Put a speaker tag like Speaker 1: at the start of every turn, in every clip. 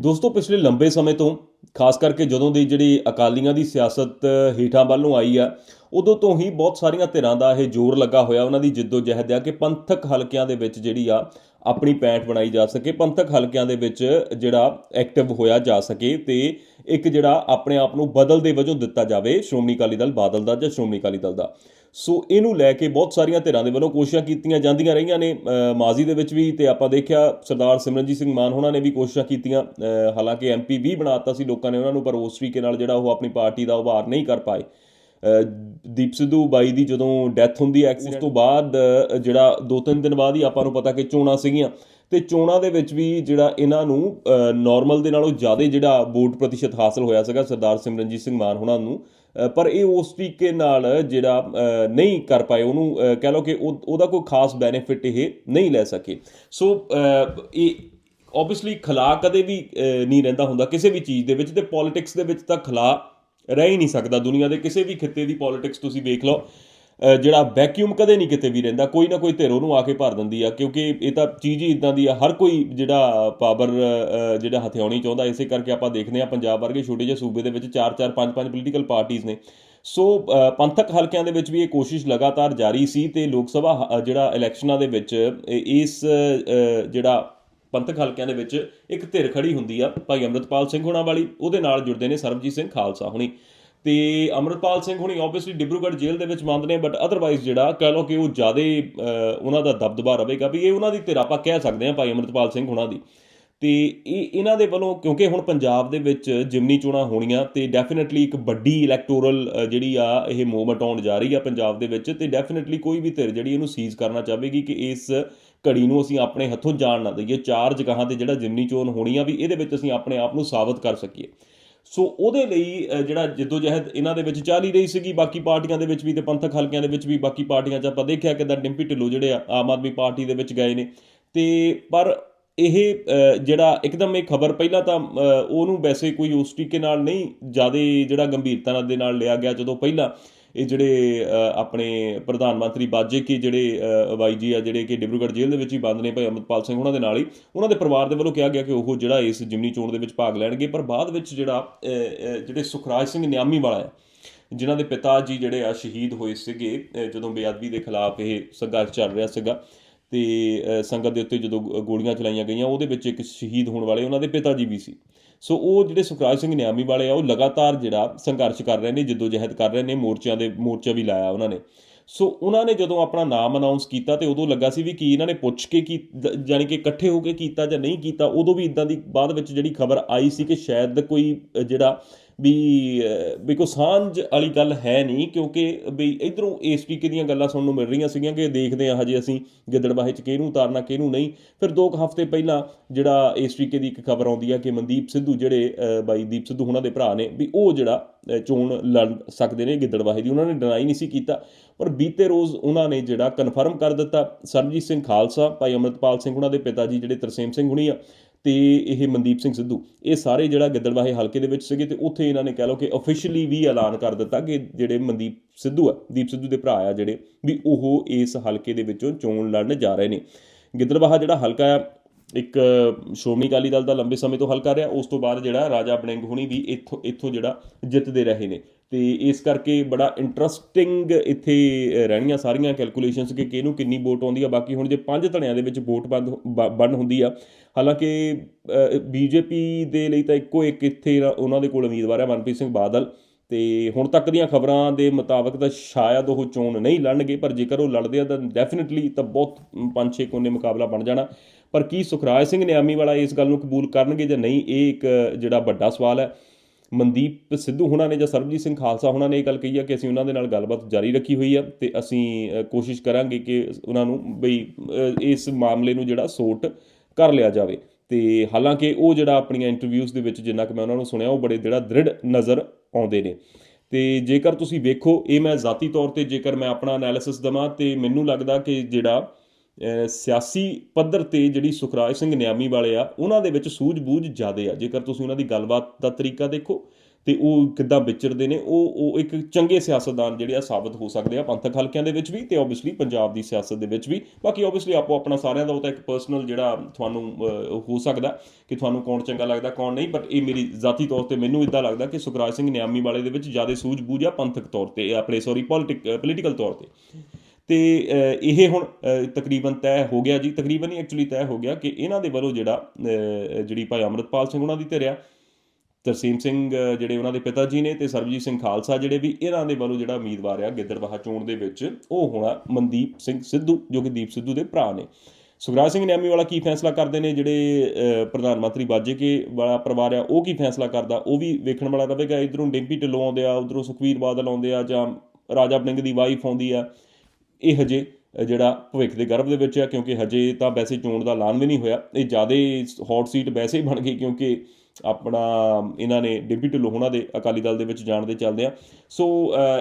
Speaker 1: ਦੋਸਤੋ, ਪਿਛਲੇ ਲੰਬੇ ਸਮੇਂ ਤੋਂ, ਖਾਸ ਕਰਕੇ ਜਦੋਂ ਦੀ ਜਿਹੜੀ ਅਕਾਲੀਆਂ ਦੀ ਸਿਆਸਤ ਹੇਠਾਂ ਵੱਲੋਂ ਆਈ ਆ, ਉਦੋਂ ਤੋਂ ਹੀ ਬਹੁਤ ਸਾਰੀਆਂ ਧਿਰਾਂ ਦਾ ਇਹ ਜ਼ੋਰ ਲੱਗਾ ਹੋਇਆ, ਉਹਨਾਂ ਦੀ ਜਿੱਦੋ ਜਹਿਦ ਆ ਕਿ ਪੰਥਕ ਹਲਕਿਆਂ ਦੇ ਵਿੱਚ ਜਿਹੜੀ ਆ, ਆਪਣੀ ਪੈਂਟ ਬਣਾਈ ਜਾ ਸਕੇ, ਪੰਥਕ ਹਲਕਿਆਂ ਦੇ ਵਿੱਚ ਜਿਹੜਾ ਐਕਟਿਵ ਹੋਇਆ ਜਾ ਸਕੇ ਤੇ ਇੱਕ ਜਿਹੜਾ ਆਪਣੇ ਆਪ ਨੂੰ ਬਦਲ ਦੇ ਵਜੋਂ ਦਿੱਤਾ ਜਾਵੇ, ਸ਼੍ਰੋਮਣੀ ਅਕਾਲੀ ਦਲ ਬਾਦਲ ਦਾ ਜਾਂ ਸ਼੍ਰੋਮਣੀ ਅਕਾਲੀ ਦਲ ਦਾ। ਸੋ ਇਹਨੂੰ ਲੈ ਕੇ ਬਹੁਤ ਸਾਰੀਆਂ ਧਿਰਾਂ ਦੇ ਵੱਲੋਂ ਕੋਸ਼ਿਸ਼ਾਂ ਕੀਤੀਆਂ ਜਾਂਦੀਆਂ ਰਹੀਆਂ ਨੇ। ਮਾਜ਼ੀ ਦੇ ਵਿੱਚ ਵੀ ਤੇ ਆਪਾਂ ਦੇਖਿਆ ਸਰਦਾਰ ਸਿਮਰਨਜੀਤ ਸਿੰਘ ਮਾਨ ਹੋਣਾ ਨੇ ਵੀ ਕੋਸ਼ਿਸ਼ਾਂ ਕੀਤੀਆਂ। ਹਾਲਾਂਕਿ ਐਮਪੀ ਵੀ ਬਣਾਤਾ ਸੀ ਲੋਕਾਂ ਨੇ ਉਹਨਾਂ ਨੂੰ ਪਰ ਉਸ ਤਰੀਕੇ ਨਾਲ ਜਿਹੜਾ ਉਹ ਆਪਣੀ ਪਾਰਟੀ ਦਾ ਉਭਾਰ ਨਹੀਂ ਕਰ ਪਾਏ। ਦੀਪ ਸਿੱਧੂ ਬਾਈ ਦੀ ਜਦੋਂ ਡੈਥ ਹੁੰਦੀ ਹੈ ਉਸ ਤੋਂ ਬਾਅਦ ਜਿਹੜਾ ਦੋ ਤਿੰਨ ਦਿਨ ਬਾਅਦ ਹੀ ਆਪਾਂ ਨੂੰ ਪਤਾ ਕਿ ਚੋਣਾਂ ਸੀਗੀਆਂ। ਤੇ ਚੋਣਾਂ ਦੇ ਵਿੱਚ ਵੀ ਜਿਹੜਾ ਇਹਨਾਂ ਨੂੰ ਨਾਰਮਲ ਦੇ ਨਾਲੋਂ ਜ਼ਿਆਦਾ ਜਿਹੜਾ ਵੋਟ ਪ੍ਰਤੀਸ਼ਤ ਹਾਸਲ ਹੋਇਆ ਸੀਗਾ ਸਰਦਾਰ ਸਿਮਰਨਜੀਤ ਸਿੰਘ ਮਾਨ ਹੋਣਾ ਨੂੰ ਪਰ ਇਹ ਉਸ ਤਰੀਕੇ ਨਾਲ ਜਿਹੜਾ ਨਹੀਂ ਕਰ ਪਾਏ, ਉਹਨੂੰ ਕਹਿ ਲਓ ਕਿ ਉਹ- ਉਹਦਾ ਕੋਈ ਖਾਸ ਬੈਨੀਫਿਟ ਇਹ ਨਹੀਂ ਲੈ ਸਕੇ। ਸੋ ਇਹ ਆਬਵੀਅਸਲੀ ਖਲਾ ਕਦੇ ਵੀ ਨਹੀਂ ਰਹਿੰਦਾ ਹੁੰਦਾ ਕਿਸੇ ਵੀ ਚੀਜ਼ ਦੇ ਵਿੱਚ ਤੇ ਪੋਲਿਟਿਕਸ ਦੇ ਵਿੱਚ ਤਾਂ ਖਲਾ ਰਹਿ ਹੀ ਨਹੀਂ ਸਕਦਾ ਦੁਨੀਆ ਦੇ ਕਿਸੇ ਵੀ ਖਿੱਤੇ ਦੀ ਪੋਲਿਟਿਕਸ ਤੁਸੀਂ ਵੇਖ ਲਓ। ਜਿਹੜਾ ਵੈਕਿਊਮ ਕਦੇ ਨਹੀਂ ਕਿਤੇ ਵੀ ਰਹਿੰਦਾ, ਕੋਈ ਨਾ ਕੋਈ ਧਿਰ ਉਹਨੂੰ ਆ ਕੇ ਭਰ ਦਿੰਦੀ ਆ, ਕਿਉਂਕਿ ਇਹ ਤਾਂ ਚੀਜ਼ ਹੀ ਇਦਾਂ ਦੀ ਆ, ਹਰ ਕੋਈ ਜਿਹੜਾ ਪਾਵਰ ਜਿਹੜਾ ਹਥਿਆਉਣੀ ਚਾਹੁੰਦਾ, ਇਸੇ ਕਰਕੇ ਆਪਾਂ ਦੇਖਦੇ ਆ ਪੰਜਾਬ ਵਰਗੇ ਛੋਟੇ ਜਿਹੇ ਸੂਬੇ ਦੇ ਵਿੱਚ 4 4 5 5 ਪੋਲੀਟੀਕਲ ਪਾਰਟੀਆਂ ਨੇ। ਸੋ ਪੰਥਕ ਹਲਕਿਆਂ ਦੇ ਵਿੱਚ ਵੀ ਇਹ ਕੋਸ਼ਿਸ਼ ਲਗਾਤਾਰ ਜਾਰੀ ਸੀ ਤੇ ਲੋਕ ਸਭਾ ਹ- ਜਿਹੜਾ ਇਲੈਕਸ਼ਨਾਂ ਦੇ ਵਿੱਚ ਇਸ ਜਿਹੜਾ ਪੰਥਕ ਹਲਕਿਆਂ ਦੇ ਵਿੱਚ ਇੱਕ ਧਿਰ ਖੜੀ ਹੁੰਦੀ ਆ, ਭਾਈ ਅੰਮ੍ਰਿਤਪਾਲ ਸਿੰਘ ਹੋਣਾ ਵਾਲੀ, ਉਹਦੇ ਨਾਲ ਜੁੜਦੇ ਨੇ ਸਰਬਜੀਤ ਸਿੰਘ ਖਾਲਸਾ ਹੁਣੀ। ਤੇ ਅੰਮ੍ਰਿਤਪਾਲ ਸਿੰਘ ਹੁਣੀ ਆਬਵੀਅਸਲੀ ਡਿਬਰੂਗੜ੍ਹ ਜੇਲ੍ਹ ਦੇ ਵਿੱਚ ਬੰਦ ਨੇ ਬਟ ਅਦਰਵਾਈਜ਼ ਜਿਹੜਾ ਕਹਿ ਲਓ ਕਿ ਉਹ ਜਿਆਦੇ ਉਹਨਾਂ ਦਾ ਦਬਦਬਾ ਰਹੇਗਾ ਵੀ ਇਹ ਉਹਨਾਂ ਦੀ ਧਿਰ ਆਪਾਂ ਕਹਿ ਸਕਦੇ ਹਾਂ ਭਾਈ ਅੰਮ੍ਰਿਤਪਾਲ ਸਿੰਘ ਹੁਣਾ ਦੀ। ਤੇ ਇਹ ਇਹਨਾਂ ਦੇ ਵੱਲੋਂ ਕਿਉਂਕਿ ਹੁਣ ਪੰਜਾਬ ਦੇ ਵਿੱਚ ਜਿਮਨੀ ਚੋਣਾਂ ਹੋਣੀਆਂ ਤੇ ਡੈਫੀਨਿਟਲੀ ਇੱਕ ਵੱਡੀ ਇਲੈਕਟੋਰਲ ਜਿਹੜੀ ਆ ਇਹ ਮੂਵਮੈਂਟ ਆਉਣ ਜਾ ਰਹੀ ਆ ਪੰਜਾਬ ਦੇ ਵਿੱਚ ਤੇ ਡੈਫੀਨਿਟਲੀ ਕੋਈ ਵੀ ਧਿਰ ਜਿਹੜੀ ਇਹਨੂੰ ਸੀਜ਼ ਕਰਨਾ ਚਾਹੇਗੀ ਕਿ ਇਸ ਘੜੀ ਨੂੰ ਅਸੀਂ ਆਪਣੇ ਹੱਥੋਂ ਜਾਣ ਨਾ ਦਈਏ, ਚਾਰ ਜਗ੍ਹਾ ਤੇ ਜਿਹੜਾ ਜਿਮਨੀ ਚੋਣ ਹੋਣੀ ਆ ਵੀ ਇਹਦੇ ਵਿੱਚ ਅਸੀਂ ਆਪਣੇ ਆਪ ਨੂੰ ਸਾਬਤ ਕਰ ਸਕੀਏ। ਸੋ ਉਹਦੇ ਲਈ ਅ, ਜਿਹੜਾ ਜਿੱਦੋਜਹਿਦ ਇਹਨਾਂ ਦੇ ਵਿੱਚ ਚੱਲ ਹੀ ਰਹੀ ਸੀਗੀ ਬਾਕੀ ਪਾਰਟੀਆਂ ਦੇ ਵਿੱਚ ਵੀ ਤੇ ਪੰਥਕ ਹਲਕਿਆਂ ਦੇ ਵਿੱਚ ਵੀ ਬਾਕੀ ਪਾਰਟੀਆਂ 'ਚ ਆਪਾਂ ਦੇਖਿਆ ਕਿ ਡਿੰਪੀ ਢਿੱਲੋਂ ਜਿਹੜੇ ਆਮ ਆਦਮੀ ਪਾਰਟੀ ਦੇ ਵਿੱਚ ਗਏ ਨੇ। ਤੇ ਪਰ ਇਹ ਜਿਹੜਾ ਇੱਕਦਮ ਇਹ ਖਬਰ ਪਹਿਲਾਂ ਤਾਂ ਉਹਨੂੰ ਵੈਸੇ ਕੋਈ ਉਸ ਤਰੀਕੇ ਨਾਲ ਨਹੀਂ ਜ਼ਿਆਦਾ ਜਿਹੜਾ ਗੰਭੀਰਤਾ ਨਾਲ ਦੇ ਨਾਲ ਲਿਆ ਗਿਆ ਜਦੋਂ ਪਹਿਲਾਂ। ਇਹ ਜਿਹੜੇ ਆਪਣੇ ਪ੍ਰਧਾਨ ਮੰਤਰੀ ਬਾਜੇ ਕੇ ਜਿਹੜੇ ਵਾਈਜੀ ਆ, ਜਿਹੜੇ ਕਿ ਡਿਬਰੂਗੜ੍ਹ ਜੇਲ੍ਹ ਦੇ ਵਿੱਚ ਹੀ ਬੰਦ ਨੇ ਭਾਈ ਅਮਰਪਾਲ ਸਿੰਘ ਉਹਨਾਂ ਦੇ ਨਾਲ ਹੀ, ਉਹਨਾਂ ਦੇ ਪਰਿਵਾਰ ਦੇ ਵੱਲੋਂ ਕਿਹਾ ਗਿਆ ਕਿ ਉਹ ਜਿਹੜਾ ਇਸ ਜਿਮਨੀ ਚੋਣ ਦੇ ਵਿੱਚ ਭਾਗ ਲੈਣਗੇ, ਪਰ ਬਾਅਦ ਵਿੱਚ ਜਿਹੜਾ ਜਿਹੜੇ ਸੁਖਰਾਜ ਸਿੰਘ ਨਿਆਮੀ ਵਾਲਾ ਹੈ, ਜਿਨ੍ਹਾਂ ਦੇ ਪਿਤਾ ਜੀ ਜਿਹੜੇ ਆ ਸ਼ਹੀਦ ਹੋਏ ਸੀਗੇ ਜਦੋਂ ਬੇਅਦਬੀ ਦੇ ਖਿਲਾਫ ਇਹ ਸੰਘਰਸ਼ ਚੱਲ ਰਿਹਾ ਸੀਗਾ, ਤੇ ਸੰਗਤ ਦੇ ਉੱਤੇ ਜਦੋਂ ਗੋ- ਗੋਲੀਆਂ ਚਲਾਈਆਂ ਗਈਆਂ, ਉਹਦੇ ਵਿੱਚ ਇੱਕ ਸ਼ਹੀਦ ਹੋਣ ਵਾਲੇ ਉਹਨਾਂ ਦੇ ਪਿਤਾ ਜੀ ਵੀ ਸੀ। ਸੋ ਉਹ ਜਿਹੜੇ ਸੁਖਰਾਜ ਸਿੰਘ ਨਿਆਮੀ ਵਾਲੇ ਆ, ਉਹ ਲਗਾਤਾਰ ਜਿਹੜਾ ਸੰਘਰਸ਼ ਕਰ ਰਹੇ ਨੇ ਜਿੱਦੋ ਜਹਿਦ ਕਰ ਰਹੇ ਨੇ, ਮੋਰਚਿਆਂ ਦੇ, ਮੋਰਚਾ ਵੀ ਲਾਇਆ ਉਹਨਾਂ ਨੇ। ਸੋ ਉਹਨਾਂ ਨੇ ਜਦੋਂ ਆਪਣਾ ਨਾਮ ਅਨਾਉਂਸ ਕੀਤਾ ਤੇ ਉਦੋਂ ਲੱਗਾ ਸੀ ਵੀ ਕੀ ਇਹਨਾਂ ਨੇ ਪੁੱਛ ਕੇ ਕੀ ਦ- ਜਾਣੀ ਕਿ ਇਕੱਠੇ ਹੋ ਕੇ ਕੀਤਾ ਜਾਂ ਨਹੀਂ ਕੀਤਾ, ਉਦੋਂ ਵੀ ਇਦਾਂ ਦੀ ਬਾਅਦ ਵਿੱਚ ਜਿਹੜੀ ਖਬਰ ਆਈ ਸੀ ਕਿ ਸ਼ਾਇਦ ਕੋਈ ਜਿਹੜਾ ਵੀ ਵੀ ਕੋਈ ਸਾਂਝ ਵਾਲੀ ਗੱਲ ਹੈ ਨਹੀਂ, ਕਿਉਂਕਿ ਵੀ ਇਧਰੋਂ ਇਸ ਤਰੀਕੇ ਦੀਆਂ ਗੱਲਾਂ ਸੁਣਨ ਨੂੰ ਮਿਲ ਰਹੀਆਂ ਸੀਗੀਆਂ ਕਿ ਦੇਖਦੇ ਆ ਹਜੇ ਅਸੀਂ ਗਿੱਦੜਬਾਹੇ ਚ ਕਿਹਨੂੰ ਉਤਾਰਨਾ ਕਿਹਨੂੰ ਨਹੀਂ। ਫਿਰ ਦੋ ਕੁ ਹਫ਼ਤੇ ਪਹਿਲਾਂ ਜਿਹੜਾ ਇਸ ਤਰੀਕੇ ਦੀ ਇੱਕ ਖਬਰ ਆਉਂਦੀ ਹੈ ਕਿ ਮਨਦੀਪ ਸਿੱਧੂ ਜਿਹੜੇ ਬਾਈ ਦੀਪ ਸਿੱਧੂ ਉਹਨਾਂ ਦੇ ਭਰਾ ਨੇ, ਵੀ ਉਹ ਜਿਹੜਾ ਚੋਣ ਲੜ ਸਕਦੇ ਨੇ ਗਿੱਦੜਬਾਹੇ ਦੀ, ਉਹਨਾਂ ਨੇ ਡਿਨਾਈ ਨਹੀਂ ਸੀ ਕੀਤਾ। ਪਰ ਬੀਤੇ ਰੋਜ਼ ਉਹਨਾਂ ਨੇ ਜਿਹੜਾ ਕਨਫਰਮ ਕਰ ਦਿੱਤਾ, ਸਰਬਜੀਤ ਸਿੰਘ ਖਾਲਸਾ, ਭਾਈ ਅਮਰਤਪਾਲ ਸਿੰਘ ਉਹਨਾਂ ਦੇ ਪਿਤਾ ਜੀ ਜਿਹੜੇ ਤਰਸੇਮ ਸਿੰਘ ਹੁਣੀ ਆ ਤੇ ਇਹ ਮਨਦੀਪ ਸਿੰਘ ਸਿੱਧੂ। ਇਹ ਸਾਰੇ ਜਿਹੜਾ ਗਿੱਦੜਵਾਹੇ ਹਲਕੇ ਦੇ ਵਿੱਚ ਸੀਗੇ ਤੇ ਉੱਥੇ ਇਹਨਾਂ ਨੇ ਕਹਿ ਲਓ ਕਿ ਅਫੀਸ਼ੀਅਲੀ ਵੀ ਐਲਾਨ ਕਰ ਦਿੱਤਾ ਕਿ ਜਿਹੜੇ ਮਨਦੀਪ ਸਿੱਧੂ ਆ, ਦੀਪ ਸਿੱਧੂ ਦੇ ਭਰਾ ਆ ਜਿਹੜੇ, ਵੀ ਉਹ ਇਸ ਹਲਕੇ ਦੇ ਵਿੱਚੋਂ ਚੋਣ ਲੜਨ ਜਾ ਰਹੇ ਨੇ। ਗਿੱਦੜਵਾਹਾ ਜਿਹੜਾ ਹਲਕਾ ਆ, ਇੱਕ ਸ਼੍ਰੋਮਣੀ ਅਕਾਲੀ ਦਲ ਦਾ ਲੰਬੇ ਸਮੇਂ ਤੋਂ ਹਲਕਾ ਰਿਹਾ, ਉਸ ਤੋਂ ਬਾਅਦ ਜਿਹੜਾ ਰਾਜਾ ਬਣਿੰਗ ਹੁਣੀ ਵੀ ਇੱਥੋਂ ਇੱਥੋਂ ਜਿਹੜਾ ਜਿੱਤਦੇ ਰਹੇ ਨੇ। ਤੇ ਇਸ ਕਰਕੇ ਬੜਾ ਇੰਟਰਸਟਿੰਗ ਇੱਥੇ ਰਹਿਣੀਆਂ ਸਾਰੀਆਂ ਕੈਲਕੂਲੇਸ਼ਨਸ ਕਿ ਕਿਹਨੂੰ ਕਿੰਨੀ ਵੋਟ ਆਉਂਦੀ ਆ। ਬਾਕੀ ਹੁਣ ਜੇ ਪੰਜ ਧੜਿਆਂ ਦੇ ਵਿੱਚ ਵੋਟ ਬੰਦ ਬ- ਬੰਦ ਹੁੰਦੀ ਆ, ਹਾਲਾਂਕਿ ਬੀਜੇਪੀ ਦੇ ਲਈ ਤਾਂ ਇੱਕੋ ਇੱਕ ਇੱਥੇ ਉਹਨਾਂ ਦੇ ਕੋਲ ਉਮੀਦਵਾਰ ਹੈ ਮਨਪ੍ਰੀਤ ਸਿੰਘ ਬਾਦਲ ਤੇ ਹੁਣ ਤੱਕ ਦੀਆਂ ਖਬਰਾਂ ਦੇ ਮੁਤਾਬਕ ਤਾਂ ਸ਼ਾਇਦ ਉਹ ਚੋਣ ਨਹੀਂ ਲੜਨਗੇ, ਪਰ ਜੇਕਰ ਉਹ ਲੜਦੇ ਆ ਤਾਂ ਡੈਫੀਨਿਟਲੀ ਤਾਂ ਬਹੁਤ ਪੰਜ ਛੇ ਕੋਨੇ ਮੁਕਾਬਲਾ ਬਣ ਜਾਣਾ। ਪਰ ਕੀ ਸੁਖਰਾਜ ਸਿੰਘ ਨਿਆਮੀ ਵਾਲਾ ਇਸ ਗੱਲ ਨੂੰ ਕਬੂਲ ਕਰਨਗੇ ਜਾਂ ਨਹੀਂ, ਇਹ ਇੱਕ ਜਿਹੜਾ ਵੱਡਾ ਸਵਾਲ ਹੈ। ਮਨਦੀਪ ਸਿੱਧੂ ਹੁਣਾਂ ਨੇ ਜਾਂ ਸਰਬਜੀਤ ਸਿੰਘ ਖਾਲਸਾ ਹੁਣਾਂ ਨੇ ਇਹ ਗੱਲ ਕਹੀ ਆ ਕਿ ਅਸੀਂ ਉਹਨਾਂ ਦੇ ਨਾਲ ਗੱਲਬਾਤ ਜਾਰੀ ਰੱਖੀ ਹੋਈ ਆ ਤੇ ਅਸੀਂ ਕੋਸ਼ਿਸ਼ ਕਰਾਂਗੇ ਕਿ ਉਹਨਾਂ ਨੂੰ ਬਈ ਇਸ ਮਾਮਲੇ ਨੂੰ ਜਿਹੜਾ ਸੋਟ ਕਰ ਲਿਆ ਜਾਵੇ। ਤੇ ਹਾਲਾਂਕਿ ਉਹ ਜਿਹੜਾ ਆਪਣੀਆਂ ਇੰਟਰਵਿਊਜ਼ ਦੇ ਵਿੱਚ ਜਿੰਨਾ ਕਿ ਮੈਂ ਉਹਨਾਂ ਨੂੰ ਸੁਣਿਆ, ਉਹ ਬੜੇ ਜਿਹੜਾ ਦ੍ਰਿੜ ਨਜ਼ਰ ਆਉਂਦੇ ਨੇ। ਤੇ ਜੇਕਰ ਤੁਸੀਂ ਵੇਖੋ, ਇਹ ਮੈਂ ਜ਼ਾਤੀ ਤੌਰ ਤੇ ਜੇਕਰ ਮੈਂ ਆਪਣਾ ਐਨਾਲਿਸਿਸ ਦਵਾਂ ਤੇ ਮੈਨੂੰ ਲੱਗਦਾ ਕਿ ਜਿਹੜਾ ਸਿਆਸੀ ਪੱਧਰ ਤੇ ਜਿਹੜੀ ਸੁਖਰਾਜ ਸਿੰਘ ਨਿਆਮੀ ਵਾਲੇ ਆ, ਉਹਨਾਂ ਦੇ ਵਿੱਚ ਸੂਝ-ਬੂਝ ਜ਼ਿਆਦੇ ਆ। ਜੇਕਰ ਤੁਸੀਂ ਉਹਨਾਂ ਦੀ ਗੱਲਬਾਤ ਦਾ ਤਰੀਕਾ ਦੇਖੋ ਤੇ ਉਹ ਕਿੱਦਾਂ ਵਿਚਰਦੇ ਨੇ, ਉਹ ਉਹ ਇੱਕ ਚੰਗੇ ਸਿਆਸਤਦਾਨ ਜਿਹੜੇ ਆ ਸਾਬਤ ਹੋ ਸਕਦੇ ਆ ਪੰਥਕ ਹਲਕਿਆਂ ਦੇ ਵਿੱਚ ਵੀ ਤੇ ਆਬਵੀਅਸਲੀ ਪੰਜਾਬ ਦੀ ਸਿਆਸਤ ਦੇ ਵਿੱਚ ਵੀ। ਬਾਕੀ ਆਬਵੀਅਸਲੀ ਆਪੋ ਆਪਣਾ ਸਾਰਿਆਂ ਦਾ ਉਹ ਤਾਂ ਇੱਕ ਪਰਸਨਲ ਜਿਹੜਾ ਤੁਹਾਨੂੰ ਹੋ ਸਕਦਾ ਕਿ ਤੁਹਾਨੂੰ ਕੌਣ ਚੰਗਾ ਲੱਗਦਾ, ਕੌਣ ਨਹੀਂ ਬਟ ਇਹ ਮੇਰੀ ਜ਼ਾਤੀ ਤੌਰ ਤੇ ਮੈਨੂੰ ਇਦਾਂ ਲੱਗਦਾ ਕਿ ਸੁਖਰਾਜ ਸਿੰਘ ਨਿਆਮੀ ਵਾਲੇ ਦੇ ਵਿੱਚ ਜ਼ਿਆਦਾ ਸੂਝ-ਬੂਝ ਆ ਪੰਥਕ ਤੌਰ ਤੇ, ਆਪਣੇ ਸੌਰੀ ਪੋਲੀਟੀਕਲ ਤੌਰ ਤੇ। ਅਤੇ ਇਹ ਹੁਣ ਤਕਰੀਬਨ ਤੈਅ ਹੋ ਗਿਆ ਜੀ। ਤਕਰੀਬਨ ਹੀ ਐਕਚੁਅਲੀ ਤੈਅ ਹੋ ਗਿਆ ਕਿ ਇਹਨਾਂ ਦੇ ਵੱਲੋਂ ਜਿਹੜਾ ਜਿਹੜੀ ਭਾਈ ਅਮਰਤਪਾਲ ਸਿੰਘ ਉਹਨਾਂ ਦੀ ਧਿਰਿਆ ਤਰਸੀਮ ਸਿੰਘ ਜਿਹੜੇ ਉਹਨਾਂ ਦੇ ਪਿਤਾ ਜੀ ਨੇ ਤੇ ਸਰਬਜੀਤ ਸਿੰਘ ਖਾਲਸਾ ਜਿਹੜੇ ਵੀ ਇਹਨਾਂ ਦੇ ਵੱਲੋਂ ਜਿਹੜਾ ਉਮੀਦਵਾਰ ਆ ਗਿੱਦੜਬਾਹਾ ਚੋਣ ਦੇ ਵਿੱਚ, ਉਹ ਹੋਣਾ ਮਨਦੀਪ ਸਿੰਘ ਸਿੱਧੂ, ਜੋ ਕਿ ਦੀਪ ਸਿੱਧੂ ਦੇ ਭਰਾ ਨੇ। ਸੁਖਰਾਜ ਸਿੰਘ ਨਿਆਮੀ ਵਾਲਾ ਕੀ ਫੈਸਲਾ ਕਰਦੇ ਨੇ? ਜਿਹੜੇ ਪ੍ਰਧਾਨ ਮੰਤਰੀ ਬਾਜੇ ਕੇ ਵਾਲਾ ਪਰਿਵਾਰ ਆ, ਉਹ ਕੀ ਫੈਸਲਾ ਕਰਦਾ? ਉਹ ਵੀ ਵੇਖਣ ਵਾਲਾ ਰਹੇਗਾ। ਇਧਰੋਂ ਡਿੰਪੀ ਢਿੱਲੋਂ ਆਉਂਦੇ ਆ, ਉਧਰੋਂ ਸੁਖਵੀਰ ਬਾਦਲ ਆਉਂਦੇ ਆ ਜਾਂ ਰਾਜਾ ਬਲਿੰਗ ਦੀ ਵਾਈਫ ਆਉਂਦੀ ਆ। ਇਹ ਹਜੇ ਜਿਹੜਾ ਭਵਿੱਖ ਦੇ ਗਰਭ ਦੇ ਵਿੱਚ ਆ, ਕਿਉਂਕਿ ਹਜੇ ਤਾਂ ਵੈਸੇ ਚੋਣ ਦਾ ਐਲਾਨ ਵੀ ਨਹੀਂ ਹੋਇਆ। ਇਹ ਜ਼ਿਆਦਾ ਹੌਟ ਸੀਟ ਵੈਸੇ ਹੀ ਬਣ ਗਈ, ਕਿਉਂਕਿ ਆਪਣਾ, ਇਹਨਾਂ ਨੇ ਡਿੰਪੀ ਢਿੱਲੋਂ ਉਹਨਾਂ ਦੇ ਅਕਾਲੀ ਦਲ ਦੇ ਵਿੱਚ ਜਾਣ ਦੇ ਚੱਲਦੇ ਆ। ਸੋ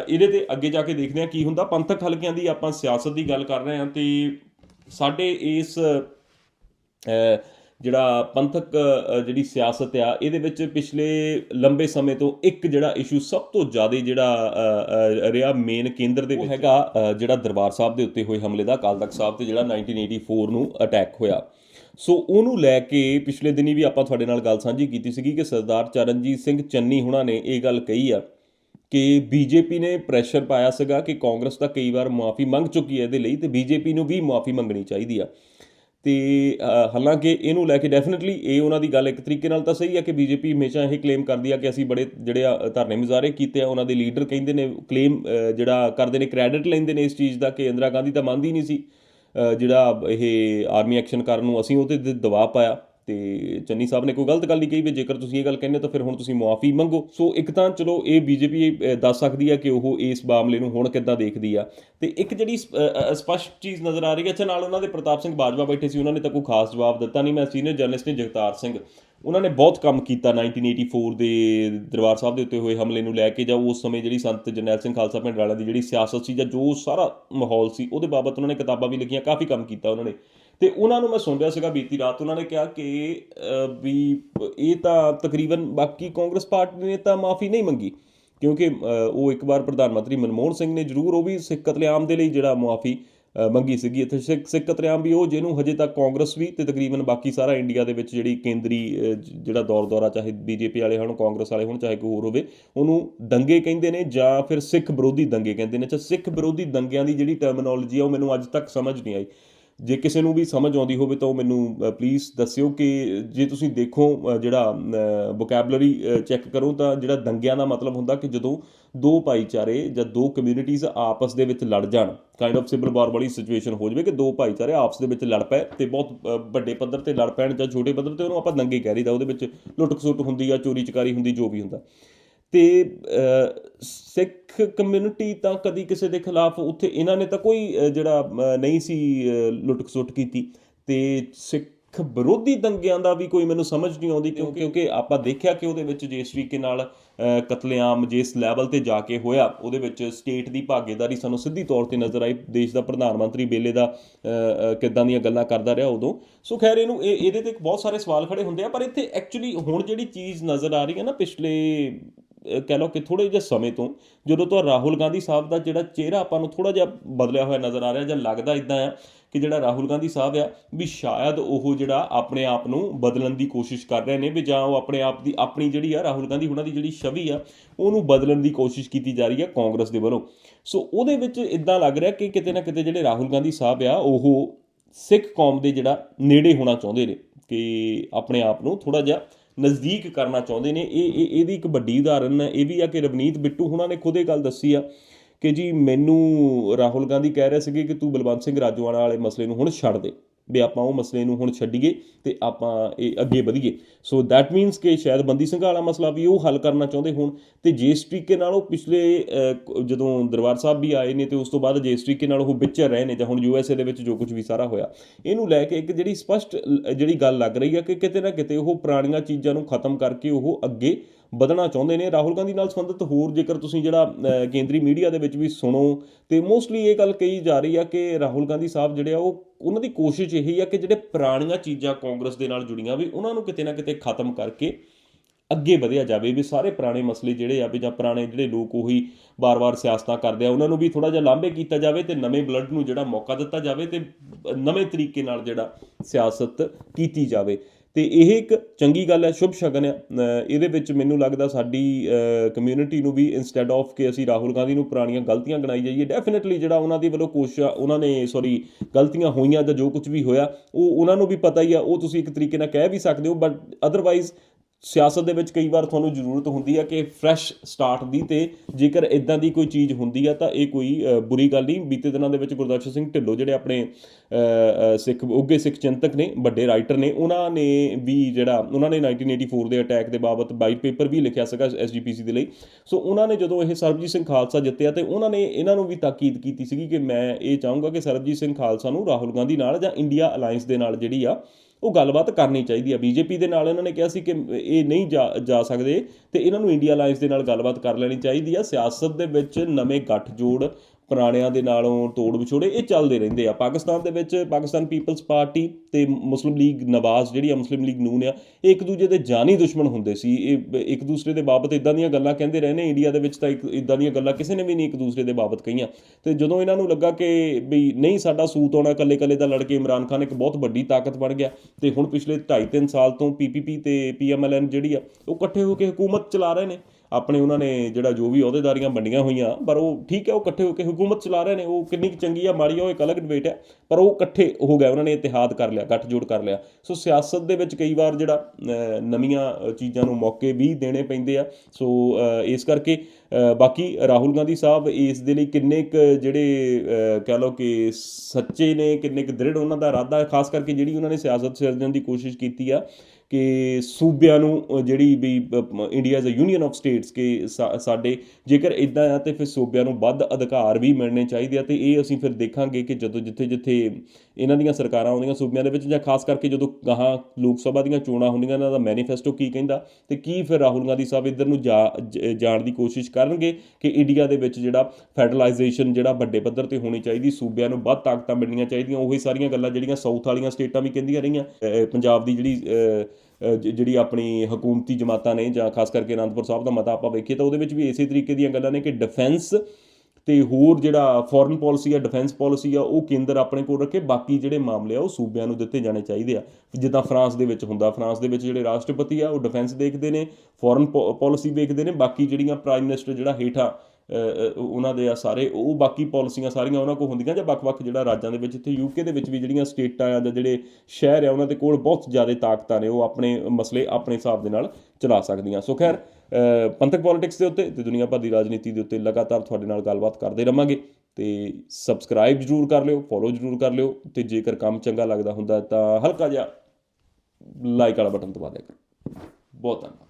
Speaker 1: ਇਹਦੇ ਤੇ ਅੱਗੇ ਜਾ ਕੇ ਦੇਖਦੇ ਆ ਕੀ ਹੁੰਦਾ। ਪੰਥਕ ਹਲਕਿਆਂ ਦੀ ਆਪਾਂ ਸਿਆਸਤ ਦੀ ਗੱਲ ਕਰ ਰਹੇ ਹਾਂ ਤੇ ਸਾਡੇ ਇਸ ਜਿਹੜਾ ਪੰਥਕ ਜਿਹੜੀ ਸਿਆਸਤ ਆ ਇਹਦੇ ਵਿੱਚ ਪਿਛਲੇ ਲੰਬੇ ਸਮੇਂ ਤੋਂ ਇੱਕ ਜਿਹੜਾ ਇਸ਼ੂ ਸਭ ਤੋਂ ਜ਼ਿਆਦਾ ਜਿਹੜਾ ਰਿਹਾ ਮੇਨ ਕੇਂਦਰ ਦੇ ਵਿੱਚ। ਹੈਗਾ ਜਿਹੜਾ ਦਰਬਾਰ ਸਾਹਿਬ ਦੇ ਉੱਤੇ ਹੋਏ ਹਮਲੇ ਦਾ ਅਕਾਲ ਤਖਤ ਸਾਹਿਬ ਤੇ ਜਿਹੜਾ 1984 ਨੂੰ ਅਟੈਕ ਹੋਇਆ। ਸੋ ਉਹਨੂੰ ਲੈ ਕੇ ਪਿਛਲੇ ਦਿਨੀ ਵੀ ਆਪਾਂ ਤੁਹਾਡੇ ਨਾਲ ਗੱਲ ਸਾਂਝੀ ਕੀਤੀ ਸੀਗੀ ਕਿ ਸਰਦਾਰ ਚਰਨਜੀਤ ਸਿੰਘ ਚੰਨੀ ਹੁਣਾਂ ਨੇ ਇਹ ਗੱਲ ਕਹੀ ਆ ਕਿ ਬੀਜੇਪੀ ਨੇ ਪ੍ਰੈਸ਼ਰ ਪਾਇਆ ਸੀਗਾ ਕਿ ਕਾਂਗਰਸ ਤਾਂ ਕਈ ਵਾਰ ਮਾਫੀ ਮੰਗ ਚੁੱਕੀ ਹੈ ਇਹਦੇ ਲਈ ਤੇ ਬੀਜੇਪੀ ਨੂੰ ਵੀ ਮਾਫੀ ਮੰਗਣੀ ਚਾਹੀਦੀ ਆ। ਤੇ ਹਾਲਾਂਕਿ ਇਹਨੂੰ ਲੈ ਕੇ ਡੈਫੀਨਿਟਲੀ ਇਹ ਉਹਨਾਂ ਦੀ ਗੱਲ ਇੱਕ ਤਰੀਕੇ ਨਾਲ ਤਾਂ ਸਹੀ ਹੈ ਕਿ ਬੀਜੇਪੀ ਹਮੇਸ਼ਾ ਇਹ ਕਲੇਮ ਕਰਦੀ ਆ ਕਿ ਅਸੀਂ ਬੜੇ, ਜਿਹੜੇ ਆ, ਧਰਨੇ ਮੁਜ਼ਾਹਰੇ ਕੀਤੇ ਆ, ਉਹਨਾਂ ਦੇ ਲੀਡਰ ਕਹਿੰਦੇ ਨੇ ਕਲੇਮ ਜਿਹੜਾ ਕਰਦੇ ਨੇ ਕ੍ਰੈਡਿਟ ਲੈਂਦੇ ਨੇ ਇਸ ਚੀਜ਼ ਦਾ ਕਿ ਇੰਦਰਾ ਗਾਂਧੀ ਤਾਂ ਮੰਨਦੀ ਨਹੀਂ ਸੀ ਜਿਹੜਾ ਇਹ ਆਰਮੀ ਐਕਸ਼ਨ ਕਰਨ ਨੂੰ ਅਸੀਂ ਉਹਤੇ ਦ- ਦਬਾਅ ਪਾਇਆ। ਤੇ ਚੰਨੀ ਸਾਹਿਬ ਨੇ ਕੋਈ ਗਲਤ ਗੱਲ ਨਹੀਂ ਕਹੀ ਵੀ ਜੇਕਰ ਤੁਸੀਂ ਇਹ ਗੱਲ ਕਹਿੰਦੇ ਤਾਂ ਫਿਰ ਹੁਣ ਤੁਸੀਂ ਮੁਆਫੀ ਮੰਗੋ। ਸੋ ਇੱਕ ਤਾਂ ਚਲੋ ਇਹ ਬੀਜੇਪੀ ਦੱਸ ਸਕਦੀ ਹੈ ਕਿ ਉਹ ਇਸ ਮਾਮਲੇ ਨੂੰ ਹੁਣ ਕਿੱਦਾਂ ਦੇਖਦੀ ਆ। ਤੇ ਇੱਕ ਜਿਹੜੀ ਸਪ- ਸਪਸ਼ਟ ਚੀਜ਼ ਨਜ਼ਰ ਆ ਰਹੀ ਹੈ, ਅੱਛਾ, ਨਾਲ ਉਹਨਾਂ ਦੇ ਪ੍ਰਤਾਪ ਸਿੰਘ ਬਾਜਵਾ ਬੈਠੇ ਸੀ, ਉਹਨਾਂ ਨੇ ਤਾਂ ਕੋਈ ਖਾਸ ਜਵਾਬ ਦਿੱਤਾ ਨਹੀਂ। ਮੈਂ ਸੀਨੀਅਰ ਜਰਨਲਿਸਟ ਨੇ ਜਗਤਾਰ ਸਿੰਘ, ਉਹਨਾਂ ਨੇ ਬਹੁਤ ਕੰਮ ਕੀਤਾ 1984 ਦੇ ਦਰਬਾਰ ਸਾਹਿਬ ਦੇ ਉੱਤੇ ਹੋਏ ਹਮਲੇ ਨੂੰ ਲੈ ਕੇ ਜਾਂ ਉਸ ਸਮੇਂ ਜਿਹੜੀ ਸੰਤ ਜਰਨੈਲ ਸਿੰਘ ਖਾਲਸਾ ਪਿੰਡ ਵਾਲਿਆਂ ਦੀ ਜਿਹੜੀ ਸਿਆਸਤ ਸੀ ਜਾਂ ਜੋ ਸਾਰਾ ਮਾਹੌਲ ਸੀ, ਉਹਦੇ ਬਾਬਤ ਉਹਨਾਂ ਨੇ ਕਿਤਾਬਾਂ ਵੀ ਲਿਖੀਆਂ, ਕਾਫੀ ਕੰਮ ਕੀਤਾ ਉਹਨਾਂ ਨੇ। ਤੇ ਉਹਨਾਂ ਨੂੰ ਮੈਂ ਸੁਣ ਰਿਹਾ ਸੀਗਾ ਬੀਤੀ ਰਾਤ, ਉਹਨਾਂ ਨੇ ਕਿਹਾ ਕਿ ਵੀ ਇਹ ਤਾਂ ਤਕਰੀਬਨ ਬਾਕੀ ਕਾਂਗਰਸ ਪਾਰਟੀ ਨੇ ਤਾਂ ਮਾਫੀ ਨਹੀਂ ਮੰਗੀ, ਕਿਉਂਕਿ ਉਹ ਇੱਕ ਵਾਰ ਪ੍ਰਧਾਨ ਮੰਤਰੀ ਮਨਮੋਹਨ ਸਿੰਘ ਨੇ ਜ਼ਰੂਰ ਉਹ ਵੀ ਸਿੱਖ ਕਤਲੇਆਮ ਦੇ ਲਈ ਜਿਹੜਾ ਮੁਆਫੀ ਮੰਗੀ ਸੀਗੀ। ਇੱਥੇ ਸਿੱਖ ਸਿੱਖ ਕਤਲੇਆਮ ਵੀ ਉਹ, ਜਿਹਨੂੰ ਹਜੇ ਤੱਕ ਕਾਂਗਰਸ ਵੀ ਤੇ ਤਕਰੀਬਨ ਬਾਕੀ ਸਾਰਾ ਇੰਡੀਆ ਦੇ ਵਿੱਚ ਜਿਹੜੀ ਕੇਂਦਰੀ ਜਿਹੜਾ ਦੌਰ ਦੌਰਾ ਚਾਹੇ ਬੀਜੇਪੀ ਵਾਲੇ ਹੋਣ, ਕਾਂਗਰਸ ਵਾਲੇ ਹੋਣ, ਚਾਹੇ ਕੋਈ ਹੋਰ ਹੋਵੇ, ਉਹਨੂੰ ਦੰਗੇ ਕਹਿੰਦੇ ਨੇ ਜਾਂ ਫਿਰ ਸਿੱਖ ਵਿਰੋਧੀ ਦੰਗੇ ਕਹਿੰਦੇ ਨੇ। ਅੱਛਾ, ਸਿੱਖ ਵਿਰੋਧੀ ਦੰਗਿਆਂ ਦੀ ਜਿਹੜੀ ਟਰਮੀਨੋਲੋਜੀ ਆ, ਉਹ ਮੈਨੂੰ ਅੱਜ ਤੱਕ ਸਮਝ ਨਹੀਂ ਆਈ। ਜੇ ਕਿਸੇ ਨੂੰ ਵੀ ਸਮਝ ਆਉਂਦੀ ਹੋਵੇ ਤਾਂ ਉਹ ਮੈਨੂੰ ਪਲੀਜ਼ ਦੱਸਿਓ ਕਿ ਜੇ ਤੁਸੀਂ ਦੇਖੋ ਜਿਹੜਾ ਵੋਕੈਬਲਰੀ ਚੈੱਕ ਕਰੋ ਤਾਂ ਜਿਹੜਾ ਦੰਗਿਆਂ ਦਾ ਮਤਲਬ ਹੁੰਦਾ ਕਿ ਜਦੋਂ ਦੋ ਭਾਈਚਾਰੇ ਜਾਂ ਦੋ ਕਮਿਊਨਿਟੀਜ਼ ਆਪਸ ਦੇ ਵਿੱਚ ਲੜ ਜਾਣ ਕਾਈਂਡ ਆਫ ਸਿਵਲ ਵਾਰ ਵਾਲੀ ਸਿਚੁਏਸ਼ਨ ਹੋ ਜਾਵੇ ਕਿ ਦੋ ਭਾਈਚਾਰੇ ਆਪਸ ਦੇ ਵਿੱਚ ਲੜ ਪਏ ਤੇ ਬਹੁਤ ਵੱਡੇ ਪੱਧਰ ਤੇ ਲੜ ਪੈਣ ਜਾਂ ਛੋਟੇ ਪੱਧਰ ਤੇ ਉਹਨੂੰ ਆਪਾਂ ਦੰਗੇ ਕਹਿ ਰਹੀਦਾ ਉਹਦੇ ਵਿੱਚ ਲੁੱਟ ਖਸੁੱਟ ਹੁੰਦੀ ਆ ਚੋਰੀ ਚਕਾਰੀ ਹੁੰਦੀ, ਜੋ ਵੀ ਹੁੰਦਾ। ਤੇ ਸਿੱਖ ਕਮਿਊਨਿਟੀ ਤਾਂ ਕਦੀ ਕਿਸੇ ਦੇ ਖਿਲਾਫ ਉੱਥੇ ਇਹਨਾਂ ਨੇ ਤਾਂ ਕੋਈ ਜਿਹੜਾ ਨਹੀਂ ਸੀ ਅ, ਲੁੱਟ ਖਸੁੱਟ ਕੀਤੀ। ਤੇ ਸਿੱਖ ਵਿਰੋਧੀ ਦੰਗਿਆਂ ਦਾ ਵੀ ਕੋਈ ਮੈਨੂੰ ਸਮਝ ਨਹੀਂ ਆਉਂਦੀ ਕਿਉਂਕਿ ਕਿਉਂਕਿ ਆਪਾਂ ਦੇਖਿਆ ਕਿ ਉਹਦੇ ਵਿੱਚ ਜਿਸ ਤਰੀਕੇ ਨਾਲ ਕਤਲੇਆਮ ਜਿਸ ਲੈਵਲ ਤੇ ਜਾ ਕੇ ਹੋਇਆ ਉਹਦੇ ਵਿੱਚ ਸਟੇਟ ਦੀ ਭਾਗੀਦਾਰੀ ਸਾਨੂੰ ਸਿੱਧੀ ਤੌਰ ਤੇ ਨਜ਼ਰ ਆਈ। ਦੇਸ਼ ਦਾ ਪ੍ਰਧਾਨ ਮੰਤਰੀ ਬੇਲੇ ਦਾ ਕਿੱਦਾਂ ਦੀਆਂ ਗੱਲਾਂ ਕਰਦਾ ਰਿਹਾ ਉਦੋਂ। ਸੋ ਖੈਰ ਇਹਨੂੰ ਇਹ ਇਹਦੇ ਤੇ ਬਹੁਤ ਸਾਰੇ ਸਵਾਲ ਖੜੇ ਹੁੰਦੇ ਆ ਪਰ ਇੱਥੇ ਐਕਚੁਅਲੀ ਹੁਣ ਜਿਹੜੀ ਚੀਜ਼ ਨਜ਼ਰ ਆ ਰਹੀ ਹੈ ਨਾ ਪਿਛਲੇ ਕਹਿ ਲਓ ਕਿ ਥੋੜੇ ਜਿਹੇ ਸਮੇਂ ਤੋਂ ਜਦੋਂ ਤੋਂ ਰਾਹੁਲ ਗਾਂਧੀ ਸਾਹਿਬ ਦਾ ਜਿਹੜਾ ਚਿਹਰਾ ਆਪਾਂ ਨੂੰ ਥੋੜਾ ਜਿਹਾ ਬਦਲਿਆ ਹੋਇਆ ਨਜ਼ਰ ਆ ਰਿਹਾ ਜਾਂ ਲੱਗਦਾ ਇਦਾਂ ਆ ਕਿ ਜਿਹੜਾ ਰਾਹੁਲ ਗਾਂਧੀ ਸਾਹਿਬ ਆ, ਵੀ ਸ਼ਾਇਦ ਉਹ ਜਿਹੜਾ ਆਪਣੇ ਆਪ ਨੂੰ ਬਦਲਣ ਦੀ ਕੋਸ਼ਿਸ਼ ਕਰ ਰਹੇ ਨੇ ਵੀ ਜਾਂ ਉਹ ਆਪਣੇ ਆਪ ਦੀ ਆਪਣੀ ਜਿਹੜੀ ਆ ਰਾਹੁਲ ਗਾਂਧੀ ਉਹਨਾਂ ਦੀ ਜਿਹੜੀ ਛਵੀ ਆ, ਉਹਨੂੰ ਬਦਲਣ ਦੀ ਕੋਸ਼ਿਸ਼ ਕੀਤੀ ਜਾ ਰਹੀ ਆ ਕਾਂਗਰਸ ਦੇ ਵੱਲੋਂ। ਸੋ ਉਹਦੇ ਵਿੱਚ ਇਦਾਂ ਲੱਗ ਰਿਹਾ ਕਿ ਕਿਤੇ ਨਾ ਕਿਤੇ ਜਿਹੜੇ ਰਾਹੁਲ ਗਾਂਧੀ ਸਾਹਿਬ ਆ, ਉਹ ਸਿੱਖ ਕੌਮ ਦੇ ਜਿਹੜਾ ਨੇੜੇ ਹੋਣਾ ਚਾਹੁੰਦੇ ਨੇ ਕਿ ਆਪਣੇ ਆਪ ਨੂੰ ਥੋੜਾ ਜਿਹਾ ਨਜ਼ਦੀਕ ਕਰਨਾ ਚਾਹੁੰਦੇ ਨੇ। ਇਹ ਇਹ ਇਹਦੀ ਇੱਕ ਵੱਡੀ ਉਦਾਹਰਨ ਹੈ ਇਹ ਵੀ ਆ ਕਿ ਰਵਨੀਤ ਬਿੱਟੂ ਹੁਣਾਂ ਨੇ ਖੁਦ ਇਹ ਗੱਲ ਦੱਸੀ ਆ ਕਿ ਜੀ ਮੈਨੂੰ ਰਾਹੁਲ ਗਾਂਧੀ ਕਹਿ ਰਹੇ ਸੀਗੇ ਕਿ ਤੂੰ ਬਲਵੰਤ ਸਿੰਘ ਰਾਜੋਆਣਾ ਵਾਲੇ ਮਸਲੇ ਨੂੰ ਹੁਣ ਛੱਡ ਦੇ। ਵੀ ਆਪਾਂ ਉਹ ਮਸਲੇ ਨੂੰ ਹੁਣ ਛੱਡੀਏ ਤੇ ਆਪਾਂ ਇਹ ਅੱਗੇ ਵਧੀਏ। ਸੋ ਦੈਟ ਮੀਨਸ ਕਿ ਸ਼ਾਇਦ ਬੰਦੀ ਸਿੰਘ ਮਸਲਾ ਵੀ ਉਹ ਹੱਲ ਕਰਨਾ ਚਾਹੁੰਦੇ ਹੋਣ ਤੇ ਜਿਸ ਤਰੀਕੇ ਨਾਲ ਉਹ ਪਿਛਲੇ ਜਦੋਂ ਦਰਬਾਰ ਸਾਹਿਬ ਵੀ ਆਏ ਨੇ ਤੇ ਉਸ ਤੋਂ ਬਾਅਦ ਜਿਸ ਤਰੀਕੇ ਨਾਲ ਉਹ ਵਿਚਰ ਰਹੇ ਨੇ ਜਾਂ ਹੁਣ ਯੂਐਸਏ ਦੇ ਵਿੱਚ ਜੋ ਕੁਝ ਵੀ ਸਾਰਾ ਹੋਇਆ, ਇਹਨੂੰ ਲੈ ਕੇ ਇੱਕ ਜਿਹੜੀ ਸਪਸ਼ਟ ਜਿਹੜੀ ਗੱਲ ਲੱਗ ਰਹੀ ਹੈ ਕਿ ਕਿਤੇ ਨਾ ਕਿਤੇ ਉਹ ਪੁਰਾਣੀਆਂ ਚੀਜ਼ਾਂ ਨੂੰ ਖਤਮ ਕਰਕੇ ਉਹ ਅੱਗੇ ਵਧਣਾ ਚਾਹੁੰਦੇ ਨੇ। ਰਾਹੁਲ ਗਾਂਧੀ ਨਾਲ ਸੰਬੰਧਿਤ ਹੋਰ ਜੇਕਰ ਤੁਸੀਂ ਜਿਹੜਾ ਕੇਂਦਰੀ ਮੀਡੀਆ ਦੇ ਵਿੱਚ ਵੀ ਸੁਣੋ ਤੇ ਮੋਸਟਲੀ ਇਹ ਗੱਲ ਕਹੀ ਜਾ ਰਹੀ ਆ ਕਿ ਰਾਹੁਲ ਗਾਂਧੀ ਸਾਹਿਬ ਜਿਹੜੇ ਆ ਉਹ ਉਹਨਾਂ ਦੀ ਕੋਸ਼ਿਸ਼ ਇਹੀ ਆ ਕਿ ਜਿਹੜੇ ਪੁਰਾਣੀਆਂ ਚੀਜ਼ਾਂ ਕਾਂਗਰਸ ਦੇ ਨਾਲ ਜੁੜੀਆਂ ਵੀ ਉਹਨਾਂ ਨੂੰ ਕਿਤੇ ਨਾ ਕਿਤੇ ਖਤਮ ਕਰਕੇ ਅੱਗੇ ਵਧਿਆ ਜਾਵੇ ਵੀ ਸਾਰੇ ਪੁਰਾਣੇ ਮਸਲੇ ਜਿਹੜੇ ਆ ਵੀ ਜਾਂ ਪੁਰਾਣੇ ਜਿਹੜੇ ਲੋਕ ਉਹੀ ਬਾਰ-ਬਾਰ ਸਿਆਸਤਾਂ ਕਰਦੇ ਆ, ਉਹਨਾਂ ਨੂੰ ਵੀ ਥੋੜਾ ਜਿਹਾ ਲਾਂਭੇ ਕੀਤਾ ਜਾਵੇ ਤੇ ਨਵੇਂ ਬਲੱਡ ਨੂੰ ਜਿਹੜਾ ਮੌਕਾ ਦਿੱਤਾ ਜਾਵੇ ਤੇ ਨਵੇਂ ਤਰੀਕੇ ਨਾਲ ਜਿਹੜਾ ਸਿਆਸਤ ਕੀਤੀ ਜਾਵੇ। ਤੇ ਇਹ ਇੱਕ ਚੰਗੀ ਗੱਲ ਹੈ, ਸ਼ੁਭ ਸ਼ਗਨ ਹੈ। ਇਹਦੇ ਵਿੱਚ ਮੈਨੂੰ ਲੱਗਦਾ ਸਾਡੀ ਕਮਿਊਨਿਟੀ ਨੂੰ ਵੀ ਇਨਸਟੈਡ ਆਫ ਕਿ ਅਸੀਂ ਰਾਹੁਲ ਗਾਂਧੀ ਨੂੰ ਪੁਰਾਣੀਆਂ ਗਲਤੀਆਂ ਗਣਾਈ ਜਾਈਏ ਡੈਫੀਨਿਟਲੀ ਜਿਹੜਾ ਉਹਨਾਂ ਦੀ ਵੱਲੋਂ ਕੋਸ਼ਿਸ਼ ਉਹਨਾਂ ਨੇ ਸੌਰੀ ਗਲਤੀਆਂ ਹੋਈਆਂ ਜਾਂ ਜੋ ਕੁਝ ਵੀ ਹੋਇਆ, ਉਹ ਉਹਨਾਂ ਨੂੰ ਵੀ ਪਤਾ ਹੀ ਆ, ਉਹ ਤੁਸੀਂ ਇੱਕ ਤਰੀਕੇ ਨਾਲ ਕਹਿ ਵੀ ਸਕਦੇ ਹੋ ਬਟ ਅਦਰਵਾਈਜ਼ ਸਿਆਸਤ ਦੇ ਵਿੱਚ ਕਈ ਵਾਰ ਤੁਹਾਨੂੰ ਜ਼ਰੂਰਤ ਹੁੰਦੀ ਹੈ ਕਿ ਫਰੈਸ਼ ਸਟਾਰਟ ਦੀ ਤੇ ਜੇਕਰ ਇਦਾਂ ਦੀ ਕੋਈ ਚੀਜ਼ ਹੁੰਦੀ ਆ ਤਾਂ ਇਹ ਕੋਈ ਬੁਰੀ ਗੱਲ ਨਹੀਂ। ਬੀਤੇ ਦਿਨਾਂ ਦੇ ਵਿੱਚ ਗੁਰਦਰਸ਼ਨ ਸਿੰਘ ਢਿੱਲੋਂ ਜਿਹੜੇ ਆਪਣੇ ਸਿੱਖ ਉੱਗੇ ਸਿੱਖ ਚਿੰਤਕ ਨੇ, ਵੱਡੇ ਰਾਈਟਰ ਨੇ, ਉਹਨਾਂ ਨੇ ਵੀ ਜਿਹੜਾ, ਉਹਨਾਂ ਨੇ 1984 ਦੇ ਅਟੈਕ ਦੇ ਬਾਬਤ ਵਾਈਟ ਪੇਪਰ ਵੀ ਲਿਖਿਆ ਸੀਗਾ ਐਸਜੀਪੀਸੀ ਦੇ ਲਈ। ਸੋ ਉਹਨਾਂ ਨੇ ਜਦੋਂ ਇਹ ਸਰਬਜੀਤ ਸਿੰਘ ਖਾਲਸਾ ਜਿੱਤਿਆ ਤੇ ਉਹਨਾਂ ਨੇ ਇਹਨਾਂ ਨੂੰ ਵੀ ਤਾਕੀਦ ਕੀਤੀ ਸੀਗੀ ਕਿ ਮੈਂ ਇਹ ਚਾਹੂੰਗਾ ਕਿ ਸਰਬਜੀਤ ਸਿੰਘ ਖਾਲਸਾ ਨੂੰ ਰਾਹੁਲ ਗਾਂਧੀ ਨਾਲ ਜਾਂ ਇੰਡੀਆ ਅਲਾਈਅੰਸ ਦੇ ਨਾਲ ਜਿਹੜੀ ਆ ਉਹ ਗੱਲਬਾਤ ਕਰਨੀ ਚਾਹੀਦੀ ਆ। ਬੀਜੇਪੀ ਦੇ ਨਾਲ ਇਹਨਾਂ ਨੇ ਕਿਹਾ ਸੀ ਕਿ ਇਹ ਨਹੀਂ ਜਾ ਜਾ ਸਕਦੇ ਤੇ ਇਹਨਾਂ ਨੂੰ ਇੰਡੀਆ ਅਲਾਈਅੰਸ ਦੇ ਨਾਲ ਗੱਲਬਾਤ ਕਰ ਲੈਣੀ ਚਾਹੀਦੀ ਆ। ਸਿਆਸਤ ਦੇ ਵਿੱਚ ਨਵੇਂ ਗੱਠਜੋੜ ਪੁਰਾਣਿਆਂ ਦੇ ਨਾਲੋਂ ਤੋੜ ਵਿਛੋੜੇ, ਇਹ ਚੱਲਦੇ ਰਹਿੰਦੇ ਆ। ਪਾਕਿਸਤਾਨ ਦੇ ਵਿੱਚ ਪਾਕਿਸਤਾਨ ਪੀਪਲਸ ਪਾਰਟੀ ਤੇ ਮੁਸਲਿਮ ਲੀਗ ਨਵਾਜ਼ ਜਿਹੜੀ ਆ, ਮੁਸਲਿਮ ਲੀਗ ਨੂਨ ਆ, ਇਹ ਇੱਕ ਦੂਜੇ ਦੇ ਜਾਨੀ ਦੁਸ਼ਮਣ ਹੁੰਦੇ ਸੀ। ਇਹ ਇੱਕ ਦੂਸਰੇ ਦੇ ਬਾਬਤ ਇਦਾਂ ਦੀਆਂ ਗੱਲਾਂ ਕਹਿੰਦੇ ਰਹੇ ਨੇ। ਇੰਡੀਆ ਦੇ ਵਿੱਚ ਤਾਂ ਇੱਕ ਇਦਾਂ ਦੀਆਂ ਗੱਲਾਂ ਕਿਸੇ ਨੇ ਵੀ ਨਹੀਂ ਇੱਕ ਦੂਸਰੇ ਦੇ ਬਾਬਤ ਕਹੀਆਂ। ਤੇ ਜਦੋਂ ਇਹਨਾਂ ਨੂੰ ਲੱਗਾ ਕਿ ਵੀ ਨਹੀਂ, ਸਾਡਾ ਸੂਤ ਆਉਣਾ ਕੱਲੇ ਕੱਲੇ ਦਾ ਲੜ ਕੇ ਇਮਰਾਨ ਖਾਨ ਇੱਕ ਬਹੁਤ ਵੱਡੀ ਤਾਕਤ ਬਣ ਗਿਆ, ਤੇ ਹੁਣ ਪਿਛਲੇ 2.5 3 ਸਾਲ ਤੋਂ ਪੀਪੀਪੀ ਤੇ ਪੀਐਮਐਲਐਨ ਜਿਹੜੀ ਆ, ਉਹ ਇਕੱਠੇ ਹੋ ਕੇ ਹਕੂਮਤ ਚਲਾ ਰਹੇ ਨੇ। ਆਪਣੇ ਉਹਨਾਂ ਨੇ ਜਿਹੜਾ ਜੋ ਵੀ ਅਹੁਦੇਦਾਰੀਆਂ ਵੰਡੀਆਂ ਹੋਈਆਂ ਪਰ ਉਹ ਠੀਕ ਹੈ ਉਹ ਇਕੱਠੇ ਹੋ ਕੇ ਹਕੂਮਤ ਚਲਾ ਰਹੇ ਨੇ ਉਹ ਕਿੰਨੀ ਕੁ ਚੰਗੀ ਆ ਮਾੜੀ ਆ ਉਹ ਇੱਕ ਅਲੱਗ ਡਿਬੇਟ ਹੈ ਪਰ ਉਹ ਇਕੱਠੇ ਹੋ ਗਏ ਉਹਨਾਂ ਨੇ ਇਤਿਹਾਦ ਕਰ ਲਿਆ ਗੱਠਜੋੜ ਕਰ ਲਿਆ। ਸੋ ਸਿਆਸਤ ਦੇ ਵਿੱਚ ਕਈ ਵਾਰ ਜਿਹੜਾ ਨਵੀਆਂ ਚੀਜ਼ਾਂ ਨੂੰ ਮੌਕੇ ਵੀ ਦੇਣੇ ਪੈਂਦੇ ਆ। ਸੋ ਇਸ ਕਰਕੇ ਬਾਕੀ ਰਾਹੁਲ ਗਾਂਧੀ ਸਾਹਿਬ ਇਸ ਦੇ ਲਈ ਕਿੰਨੇ ਕੁ ਜਿਹੜੇ ਅ, ਕਹਿ ਲਓ ਕਿ ਸੱਚੇ ਨੇ ਕਿੰਨੇ ਕੁ ਦ੍ਰਿੜ ਉਹਨਾਂ ਦਾ ਇਰਾਦਾ ਹੈ ਖਾਸ ਕਰਕੇ ਜਿਹੜੀ ਉਹਨਾਂ ਨੇ ਸਿਆਸਤ ਸਿਰਜਣ ਦੀ ਕੋਸ਼ਿਸ਼ ਕੀਤੀ ਆ ਕਿ ਸੂਬਿਆਂ ਨੂੰ ਜਿਹੜੀ ਵੀ India is a union of states ਕਿ ਸਾਡੇ ਜੇਕਰ ਇਦਾਂ ਆ ਤੇ ਫਿਰ ਸੂਬਿਆਂ ਨੂੰ ਵੱਧ ਅਧਿਕਾਰ ਵੀ ਮਿਲਣੇ ਚਾਹੀਦੇ ਆ ਤੇ ਇਹ ਅਸੀਂ ਫਿਰ ਦੇਖਾਂਗੇ ਕਿ ਜਦੋਂ ਜਿੱਥੇ ਜਿੱਥੇ ਇਹਨਾਂ ਦੀਆਂ ਸਰਕਾਰਾਂ ਆਉਂਦੀਆਂ ਸੂਬਿਆਂ ਦੇ ਵਿੱਚ ਜਾਂ ਖਾਸ ਕਰਕੇ ਜਦੋਂ ਗਾਹਾਂ ਲੋਕ ਸਭਾ ਦੀਆਂ ਚੋਣਾਂ ਹੁੰਦੀਆਂ ਇਹਨਾਂ ਦਾ ਮੈਨੀਫੈਸਟੋ ਕੀ ਕਹਿੰਦਾ ਤੇ ਕੀ ਫਿਰ ਰਾਹੁਲ ਗਾਂਧੀ ਸਾਹਿਬ ਇੱਧਰ ਨੂੰ ਜਾ, ਜ- ਜਾਣ ਦੀ ਕੋਸ਼ਿਸ਼ ਕਰਨਗੇ ਕਿ ਇੰਡੀਆ ਦੇ ਵਿੱਚ ਜਿਹੜਾ ਫੈਡਰਲਾਈਜੇਸ਼ਨ ਜਿਹੜਾ ਵੱਡੇ ਪੱਧਰ ਤੇ ਹੋਣੀ ਚਾਹੀਦੀ, ਸੂਬਿਆਂ ਨੂੰ ਵੱਧ ਤਾਕਤਾਂ ਮਿਲਣੀਆਂ ਚਾਹੀਦੀਆਂ, ਉਹੀ ਸਾਰੀਆਂ ਗੱਲਾਂ ਜਿਹੜੀਆਂ ਸਾਊਥ ਵਾਲੀਆਂ ਸਟੇਟਾਂ ਵੀ ਕਹਿੰਦੀਆਂ ਰਹੀਆਂ ਪੰਜਾਬ ਦੀ ਜਿਹੜੀ ਜਿਹੜੀ ਆਪਣੀ ਹਕੂਮਤੀ ਜਮਾਤਾਂ ਨੇ ਜਾਂ ਖਾਸ ਕਰਕੇ ਅਨੰਦਪੁਰ ਸਾਹਿਬ ਦਾ ਮਤਾ ਆਪਾਂ ਵੇਖੀਏ ਤਾਂ ਉਹਦੇ ਵਿੱਚ ਵੀ ਇਸੇ ਤਰੀਕੇ ਦੀਆਂ ਗੱਲਾਂ ਨੇ ਕਿ ਡਿਫੈਂਸ ਤੇ ਹੋਰ ਜਿਹੜਾ ਫੋਰਨ ਪਾਲਿਸੀ ਆ ਡਿਫੈਂਸ ਪਾਲਿਸੀ ਆ, ਉਹ ਕੇਂਦਰ ਆਪਣੇ ਕੋਲ ਰੱਖੇ, ਬਾਕੀ ਜਿਹੜੇ ਮਾਮਲੇ ਆ ਉਹ ਸੂਬਿਆਂ ਨੂੰ ਦਿੱਤੇ ਜਾਣੇ ਚਾਹੀਦੇ ਆ। ਜਿੱਦਾਂ ਫਰਾਂਸ ਦੇ ਵਿੱਚ ਹੁੰਦਾ, ਫਰਾਂਸ ਦੇ ਵਿੱਚ ਜਿਹੜੇ ਰਾਸ਼ਟਰਪਤੀ ਆ ਉਹ ਡਿਫੈਂਸ ਦੇਖਦੇ ਨੇ ਫੋਰਨ ਪਾਲਿਸੀ ਵੇਖਦੇ ਨੇ, ਬਾਕੀ ਜਿਹੜੀਆਂ ਪ੍ਰਾਈਮ ਮਿਨਿਸਟਰ ਜਿਹੜਾ ਹੇਠਾਂ ਉਹਨਾਂ ਦੇ ਆ ਸਾਰੇ, ਉਹ ਬਾਕੀ ਪਾਲਿਸੀਆਂ ਸਾਰੀਆਂ ਉਹਨਾਂ ਕੋਲ ਹੁੰਦੀਆਂ ਜਾਂ ਵੱਖ-ਵੱਖ ਜਿਹੜਾ ਰਾਜਾਂ ਦੇ ਵਿੱਚ ਇੱਥੇ ਯੂਕੇ ਦੇ ਵਿੱਚ ਵੀ ਜਿਹੜੀਆਂ ਸਟੇਟਾਂ ਆ ਜਾਂ ਜਿਹੜੇ ਸ਼ਹਿਰ ਆ, ਉਹਨਾਂ ਦੇ ਕੋਲ ਬਹੁਤ ਜ਼ਿਆਦਾ ਤਾਕਤਾਂ ਨੇ, ਉਹ ਆਪਣੇ ਮਸਲੇ ਆਪਣੇ ਹਿਸਾਬ ਦੇ ਨਾਲ ਚਲਾ ਸਕਦੀਆਂ। ਸੋ ਖੈਰ ਪੰਥਕ ਪੋਲਿਟਿਕਸ ਦੇ ਉੱਤੇ ਤੇ ਦੁਨੀਆ ਭਰ ਦੀ ਰਾਜਨੀਤੀ ਦੇ ਉੱਤੇ ਲਗਾਤਾਰ ਤੁਹਾਡੇ ਨਾਲ ਗੱਲਬਾਤ ਕਰਦੇ ਰਵਾਂਗੇ ਤੇ ਸਬਸਕ੍ਰਾਈਬ ਜਰੂਰ ਕਰ ਲਿਓ ਫੋਲੋ ਜਰੂਰ ਕਰ ਲਿਓ ਤੇ ਜੇਕਰ ਕੰਮ ਚੰਗਾ ਲੱਗਦਾ ਹੁੰਦਾ ਤਾਂ ਹਲਕਾ ਜਿਹਾ ਲਾਈਕ ਵਾਲਾ ਬਟਨ ਦਬਾ ਦਿਆ ਕਰੋ। ਬਹੁਤ ਧੰਨਵਾਦ।